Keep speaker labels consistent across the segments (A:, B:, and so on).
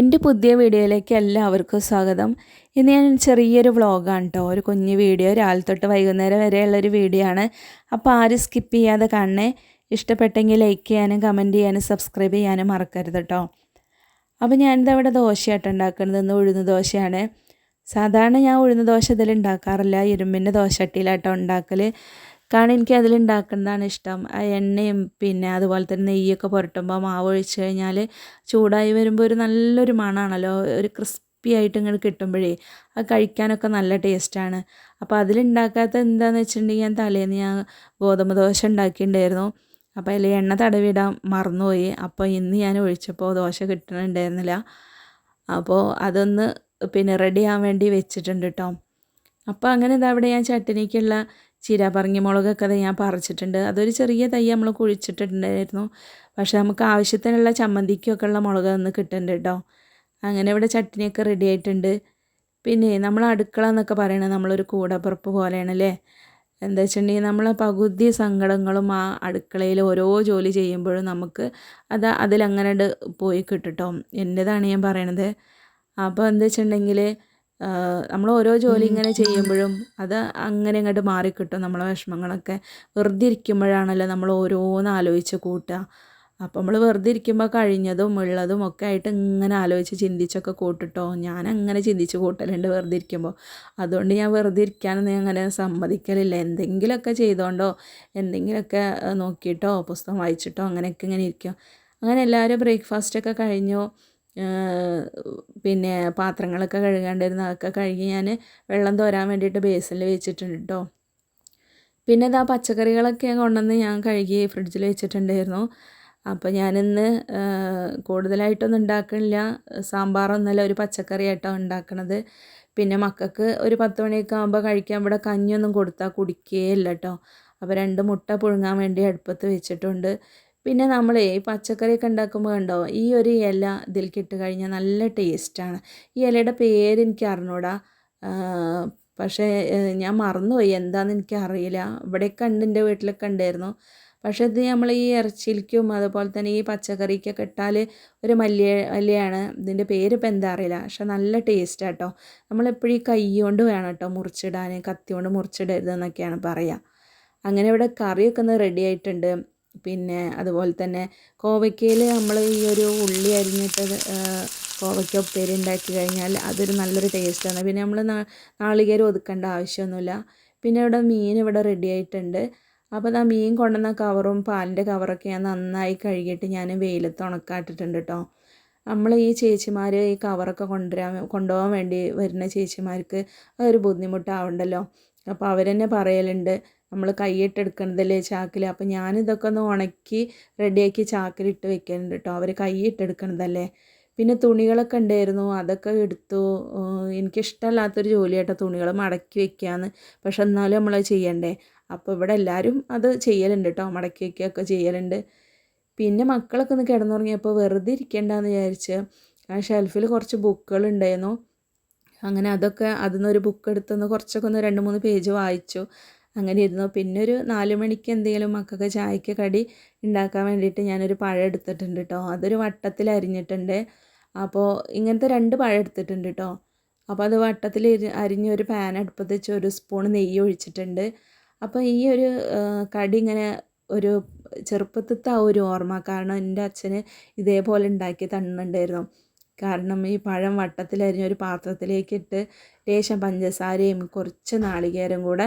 A: എന്റെ പുതിയ വീഡിയോയിലേക്ക് എല്ലാവർക്കും സ്വാഗതം. ഇന്ന് ഞാൻ ചെറിയൊരു വ്ളോഗാണ് കേട്ടോ ഒരു കുഞ്ഞു വീഡിയോ. രാവിലെ തൊട്ട് വൈകുന്നേരം വരെയുള്ളൊരു വീഡിയോ ആണ്. അപ്പോൾ ആരും സ്കിപ്പ് ചെയ്യാതെ കാണണേ. ഇഷ്ടപ്പെട്ടെങ്കിൽ ലൈക്ക് ചെയ്യാനും കമന്റ് ചെയ്യാനും സബ്സ്ക്രൈബ് ചെയ്യാനും മറക്കരുത് കേട്ടോ അപ്പോൾ ഞാനിത് അവിടെ ദോശയായിട്ട് ഉണ്ടാക്കുന്നത്. ഇന്ന് ഉഴുന്ന് ദോശയാണ്. സാധാരണ ഞാൻ ഉഴുന്ന ദോശ ഇതിൽ ഉണ്ടാക്കാറില്ല. ഇരുമ്പിന്റെ ദോശട്ടിയിലാട്ടോ ഉണ്ടാക്കൽ കാരണം എനിക്ക് അതിലുണ്ടാക്കുന്നതാണ് ഇഷ്ടം. എണ്ണയും പിന്നെ അതുപോലെ തന്നെ നെയ്യൊക്കെ പുരട്ടുമ്പോൾ മാവ് ഒഴിച്ച് കഴിഞ്ഞാൽ ചൂടായി വരുമ്പോൾ ഒരു നല്ലൊരു മണമാണല്ലോ. ഒരു ക്രിസ്പി ആയിട്ട് ഇങ്ങനെ കിട്ടുമ്പോഴേ അത് കഴിക്കാനൊക്കെ നല്ല ടേസ്റ്റാണ് അപ്പോൾ അതിലുണ്ടാക്കാത്ത എന്താണെന്ന് വെച്ചിട്ടുണ്ടെങ്കിൽ ഞാൻ തലേന്ന് ഞാൻ ഗോതമ്പ് ദോശ ഉണ്ടാക്കിയിട്ടുണ്ടായിരുന്നു. അപ്പോൾ അതിൽ എണ്ണ തടവിടാൻ മറന്നുപോയി. അപ്പോൾ ഇന്ന് ഞാൻ ഒഴിച്ചപ്പോൾ ദോശ കിട്ടണുണ്ടായിരുന്നില്ല. അപ്പോൾ അതൊന്ന് പിന്നെ റെഡി ആവാൻ വേണ്ടി വെച്ചിട്ടുണ്ട് കേട്ടോ. അപ്പോൾ അങ്ങനെ ഇതാ അവിടെ ഞാൻ ചട്ടിനിക്കുള്ള ചീര പറങ്ങി മുളകൊക്കെ അത് ഞാൻ പറിച്ചിട്ടുണ്ട്. അതൊരു ചെറിയ തൈ നമ്മൾ കുഴിച്ചിട്ടുണ്ടായിരുന്നു പക്ഷേ നമുക്ക് ആവശ്യത്തിനുള്ള ചമ്മന്തിക്കൊക്കെ ഉള്ള മുളക് ഒന്ന് കിട്ടുന്നുണ്ട് കേട്ടോ അങ്ങനെ ഇവിടെ ചട്ടിനിയൊക്കെ റെഡി ആയിട്ടുണ്ട്. പിന്നെ നമ്മൾ അടുക്കള എന്നൊക്കെ പറയണത് നമ്മളൊരു കൂടപ്പുറപ്പ് പോലെയാണല്ലേ എന്താ വെച്ചിട്ടുണ്ടെങ്കിൽ നമ്മൾ പകുതി സങ്കടങ്ങളും ആ അടുക്കളയിൽ ഓരോ ജോലി ചെയ്യുമ്പോഴും നമുക്ക് അത് അതിലങ്ങനെ പോയി കിട്ടുട്ടോ എന്റെതാണ് ഞാൻ പറയണത്. അപ്പോൾ എന്താ വെച്ചിട്ടുണ്ടെങ്കിൽ നമ്മൾ ഓരോ ജോലി ഇങ്ങനെ ചെയ്യുമ്പോഴും അത് അങ്ങനെ അങ്ങോട്ട് മാറിക്കിട്ടും. നമ്മളെ വിഷമങ്ങളൊക്കെ വെറുതെ ഇരിക്കുമ്പോഴാണല്ലോ നമ്മൾ ഓരോന്ന് ആലോചിച്ച് കൂട്ടുക. അപ്പോൾ നമ്മൾ വെറുതെ ഇരിക്കുമ്പോൾ കഴിഞ്ഞതും ഉള്ളതും ഒക്കെ ആയിട്ട് ഇങ്ങനെ ആലോചിച്ച് ചിന്തിച്ചൊക്കെ കൂട്ടിട്ടോ. ഞാൻ അങ്ങനെ ചിന്തിച്ച് കൂട്ടലുണ്ട് വെറുതെ ഇരിക്കുമ്പോൾ അതുകൊണ്ട് ഞാൻ വെറുതെ ഇരിക്കാനൊന്നും അങ്ങനെ സമ്മതിക്കലില്ല. എന്തെങ്കിലുമൊക്കെ ചെയ്തുകൊണ്ടോ എന്തെങ്കിലുമൊക്കെ നോക്കിയിട്ടോ പുസ്തകം വായിച്ചിട്ടോ അങ്ങനെയൊക്കെ ഇങ്ങനെ ഇരിക്കും. അങ്ങനെ എല്ലാവരും ബ്രേക്ക്ഫാസ്റ്റൊക്കെ കഴിഞ്ഞു. പിന്നെ പാത്രങ്ങളൊക്കെ കഴുകാണ്ടിരുന്ന അതൊക്കെ കഴുകി ഞാൻ വെള്ളം തോരാൻ വേണ്ടിയിട്ട് ബേസിൽ വെച്ചിട്ടുണ്ട് കേട്ടോ പിന്നെ ഇതാ പച്ചക്കറികളൊക്കെ കൊണ്ടുവന്ന് ഞാൻ കഴുകി ഫ്രിഡ്ജിൽ വെച്ചിട്ടുണ്ടായിരുന്നു. അപ്പോൾ ഞാനിന്ന് കൂടുതലായിട്ടൊന്നും ഉണ്ടാക്കണില്ല. സാമ്പാറൊന്നല്ല ഒരു പച്ചക്കറി ആയിട്ടാണ് ഉണ്ടാക്കണത്. പിന്നെ മക്കൾക്ക് ഒരു പത്ത് മണിയൊക്കെ ആകുമ്പോൾ കഴിക്കാൻ ഇവിടെ കഞ്ഞിയൊന്നും കൊടുത്താൽ കുടിക്കുകയില്ല കേട്ടോ അപ്പോൾ രണ്ട് മുട്ട പുഴുങ്ങാൻ വേണ്ടി അടുപ്പത്ത് വെച്ചിട്ടുണ്ട്. പിന്നെ നമ്മൾ ഈ പച്ചക്കറിയൊക്കെ ഉണ്ടാക്കുമ്പോൾ കണ്ടോ ഈ ഒരു ഇല ഇതിൽ കിട്ട് കഴിഞ്ഞാൽ നല്ല ടേസ്റ്റാണ് ഈ ഇലയുടെ പേര് എനിക്ക് അറിഞ്ഞൂടാ. പക്ഷേ ഞാൻ മറന്നുപോയി. എന്താണെന്ന് എനിക്ക് അറിയില്ല. ഇവിടെയൊക്കെ ഉണ്ട് എന്റെ വീട്ടിലൊക്കെ ഉണ്ടായിരുന്നു. പക്ഷേ ഇത് നമ്മൾ ഈ ഇറച്ചിയിലേക്കും അതുപോലെ തന്നെ ഈ പച്ചക്കറിക്കൊക്കെ ഇട്ടാൽ ഒരു മല്ലിയ മല്ലിയാണ്. ഇതിന്റെ പേര് ഇപ്പം എന്താ അറിയില്ല. പക്ഷെ നല്ല ടേസ്റ്റ് കേട്ടോ നമ്മളെപ്പോഴും ഈ കൈ കൊണ്ട് വേണം കേട്ടോ മുറിച്ചിടാൻ കത്തി കൊണ്ട് മുറിച്ചിടരുതെന്നൊക്കെയാണ് പറയുക അങ്ങനെ ഇവിടെ കറിയൊക്കെ ഒന്ന് റെഡി ആയിട്ടുണ്ട്. പിന്നെ അതുപോലെ തന്നെ കോവയ്ക്കയിൽ നമ്മൾ ഈ ഒരു ഉള്ളി അരിഞ്ഞിട്ട് കോവയ്ക്ക ഉപ്പേരി ഉണ്ടാക്കി കഴിഞ്ഞാൽ അതൊരു നല്ലൊരു ടേസ്റ്റാണ് പിന്നെ നമ്മൾ നാളികേരം ഒതുക്കേണ്ട ആവശ്യമൊന്നുമില്ല. പിന്നെ ഇവിടെ മീൻ ഇവിടെ റെഡി ആയിട്ടുണ്ട്. അപ്പോൾ ആ മീൻ കൊണ്ടുവന്ന കവറും പാലിന്റെ കവറൊക്കെ ഞാൻ നന്നായി കഴുകിയിട്ട് ഞാൻ വെയിലത്ത് ഉണക്കാട്ടിട്ടുണ്ട് കേട്ടോ നമ്മൾ ഈ ചേച്ചിമാർ ഈ കവറൊക്കെ കൊണ്ടുവരാൻ കൊണ്ടുപോകാൻ വേണ്ടി വരുന്ന ചേച്ചിമാർക്ക് അതൊരു ബുദ്ധിമുട്ടാവണ്ടല്ലോ. അപ്പോൾ അവരെന്നെ പറയലുണ്ട് നമ്മൾ കൈയിട്ടെടുക്കണതല്ലേ ചാക്കിൽ അപ്പോൾ ഞാനിതൊക്കെ ഒന്ന് ഉണക്കി റെഡിയാക്കി ചാക്കിലിട്ട് വെക്കുന്നുണ്ട് കേട്ടോ അവർ കൈയിട്ടെടുക്കണതല്ലേ? പിന്നെ തുണികളൊക്കെ ഉണ്ടായിരുന്നു അതൊക്കെ എടുത്തു. എനിക്കിഷ്ടമല്ലാത്തൊരു ജോലിയായിട്ടോ തുണികൾ മടക്കി വെക്കാന്ന്. പക്ഷെ എന്നാലും നമ്മൾ ചെയ്യണ്ടേ? അപ്പോൾ ഇവിടെ എല്ലാവരും അത് ചെയ്യലുണ്ട് കേട്ടോ മടക്കി വെക്കുകയൊക്കെ ചെയ്യലുണ്ട്. പിന്നെ മക്കളൊക്കെ ഒന്ന് കിടന്നുറങ്ങിയപ്പോൾ വെറുതെ ഇരിക്കേണ്ടെന്ന് വിചാരിച്ച് ആ ഷെൽഫിൽ കുറച്ച് ബുക്കുകൾ ഉണ്ടായിരുന്നു. അങ്ങനെ അതൊക്കെ അതിൽ നിന്നൊരു ബുക്ക് എടുത്തൊന്ന് കുറച്ചൊക്കെ ഒന്ന് രണ്ട് മൂന്ന് പേജ് വായിച്ചു. അങ്ങനെ ഇരുന്നു. പിന്നെ ഒരു നാല് മണിക്ക് എന്തെങ്കിലും മക്കൾക്ക് ചായക്ക് കടി ഉണ്ടാക്കാൻ വേണ്ടിയിട്ട് ഞാനൊരു പഴം എടുത്തിട്ടുണ്ട് കേട്ടോ അതൊരു വട്ടത്തിൽ അരിഞ്ഞിട്ടുണ്ട്. അപ്പോൾ ഇങ്ങനത്തെ രണ്ട് പഴം എടുത്തിട്ടുണ്ട് കേട്ടോ അപ്പോൾ അത് വട്ടത്തിൽ അരിഞ്ഞ ഒരു പാൻ അടുപ്പത്ത് വെച്ച് ഒരു സ്പൂൺ നെയ്യ് ഒഴിച്ചിട്ടുണ്ട്. അപ്പോൾ ഈ ഒരു കടി ഇങ്ങനെ ഒരു ചെറുപ്പത്തിലത്തെ ആ ഒരു ഓർമ്മ കാരണം എന്റെ അച്ഛന് ഇതേപോലെ ഉണ്ടാക്കി തന്നിട്ടുണ്ടായിരുന്നു. കാരണം ഈ പഴം വട്ടത്തിലരിഞ്ഞ ഒരു പാത്രത്തിലേക്കിട്ട് ലേശം പഞ്ചസാരയും കുറച്ച് നാളികേരം കൂടെ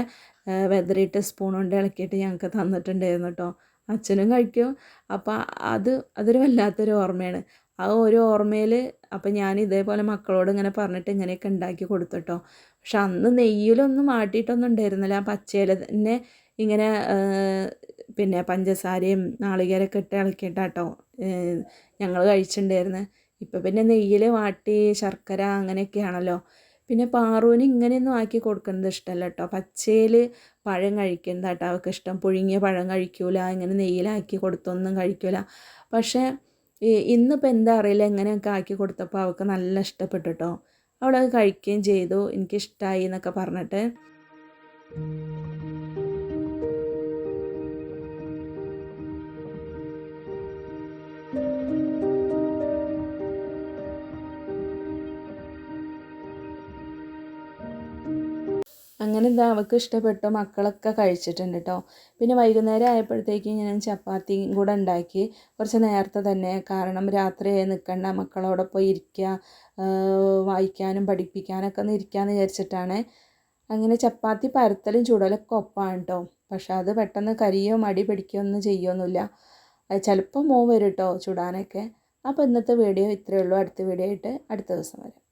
A: വെതറിയിട്ട് സ്പൂൺ കൊണ്ട് ഇളക്കിയിട്ട് ഞങ്ങൾക്ക് തന്നിട്ടുണ്ടായിരുന്നു കേട്ടോ അച്ഛനും കഴിക്കും. അപ്പോൾ അത് അതൊരു വല്ലാത്തൊരു ഓർമ്മയാണ്. ആ ഒരു ഓർമ്മയിൽ അപ്പം ഞാൻ ഇതേപോലെ മക്കളോട് ഇങ്ങനെ പറഞ്ഞിട്ട് ഇങ്ങനെയൊക്കെ ഉണ്ടാക്കി കൊടുത്തിട്ടോ പക്ഷെ അന്ന് നെയ്യിലൊന്നും മാട്ടിയിട്ടൊന്നും ഉണ്ടായിരുന്നില്ല. ആ പച്ചയില തന്നെ ഇങ്ങനെ പിന്നെ പഞ്ചസാരയും നാളികേരമൊക്കെ ഇട്ട് ഇളക്കിയിട്ടാട്ടോ ഞങ്ങൾ കഴിച്ചിട്ടുണ്ടായിരുന്നത് ഇപ്പം പിന്നെ നെയ്യിൽ വാട്ടി ശർക്കര അങ്ങനെയൊക്കെയാണല്ലോ. പിന്നെ പാറുവിന് ഇങ്ങനെയൊന്നും ആക്കി കൊടുക്കുന്നത് ഇഷ്ടമല്ല കേട്ടോ പച്ചയിൽ പഴം കഴിക്കുന്നത് കേട്ടോ അവൾക്ക് ഇഷ്ടം പുഴുങ്ങിയ പഴം കഴിക്കൂല ഇങ്ങനെ നെയ്യിലാക്കി കൊടുത്തൊന്നും കഴിക്കൂല. പക്ഷേ ഇന്നിപ്പോൾ എന്താ അറിയില്ല എങ്ങനെയൊക്കെ ആക്കി കൊടുത്തപ്പോൾ അവൾക്ക് നല്ല ഇഷ്ടപ്പെട്ടു കേട്ടോ അവളത് കഴിക്കുകയും ചെയ്തു എനിക്കിഷ്ടമായി എന്നൊക്കെ പറഞ്ഞിട്ട്. അങ്ങനെ ഇത് അവൾക്ക് ഇഷ്ടപ്പെട്ടു? മക്കളൊക്കെ കഴിച്ചിട്ടുണ്ട് കേട്ടോ പിന്നെ വൈകുന്നേരം ആയപ്പോഴത്തേക്കും ഞാൻ ചപ്പാത്തിയും കൂടെ ഉണ്ടാക്കി. കുറച്ച് നേരത്തെ തന്നെ കാരണം രാത്രി നിൽക്കണ്ട. മക്കളോടൊപ്പം ഇരിക്കുക വായിക്കാനും പഠിപ്പിക്കാനൊക്കെ ഒന്ന് ഇരിക്കാമെന്ന് വിചാരിച്ചിട്ടാണ്. അങ്ങനെ ചപ്പാത്തി പരത്തലും ചുടലൊക്കെ ഒപ്പമാണ് കേട്ടോ പക്ഷെ അത് പെട്ടെന്ന് കരിയോ മടി പിടിക്കുകയോ ഒന്നും ചെയ്യൊന്നുമില്ല ചിലപ്പോൾ മോൻ വരും കേട്ടോ ചുടാനൊക്കെ. അപ്പോൾ ഇന്നത്തെ വീഡിയോ ഇത്രയേ ഉള്ളൂ. അടുത്ത വീഡിയോ ആയിട്ട് അടുത്ത ദിവസം വരാം.